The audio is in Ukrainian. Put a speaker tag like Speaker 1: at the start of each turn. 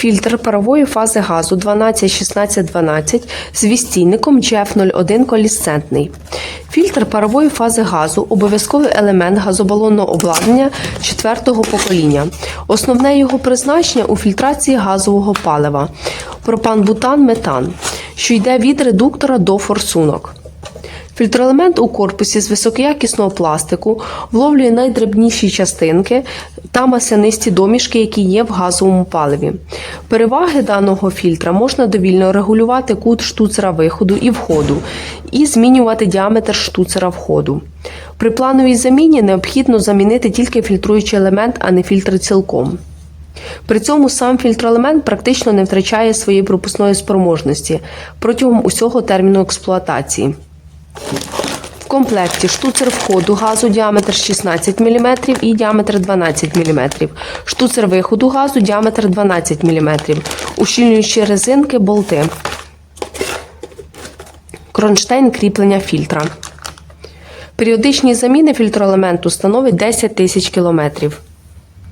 Speaker 1: Фільтр парової фази газу 12-16-12 з відстійником GF01 колісцентний. Фільтр парової фази газу обов'язковий елемент газобалонного обладнання четвертого покоління. Основне його призначення у фільтрації газового палива пропан-бутан-метан, що йде від редуктора до форсунок. Фільтроелемент у корпусі з високоякісного пластику вловлює найдрібніші частинки та маслянисті домішки, які є в газовому паливі. Переваги даного фільтра можна довільно регулювати кут штуцера виходу і входу і змінювати діаметр штуцера входу. При плановій заміні необхідно замінити тільки фільтруючий елемент, а не фільтр цілком. При цьому сам фільтроелемент практично не втрачає своєї пропускної спроможності протягом усього терміну експлуатації. В комплекті штуцер входу газу діаметр 16 мм і діаметр 12 мм, штуцер виходу газу діаметр 12 мм, ущільнюючі резинки, болти, кронштейн кріплення фільтра. Періодичні заміни фільтроелементу становить 10 тисяч кілометрів.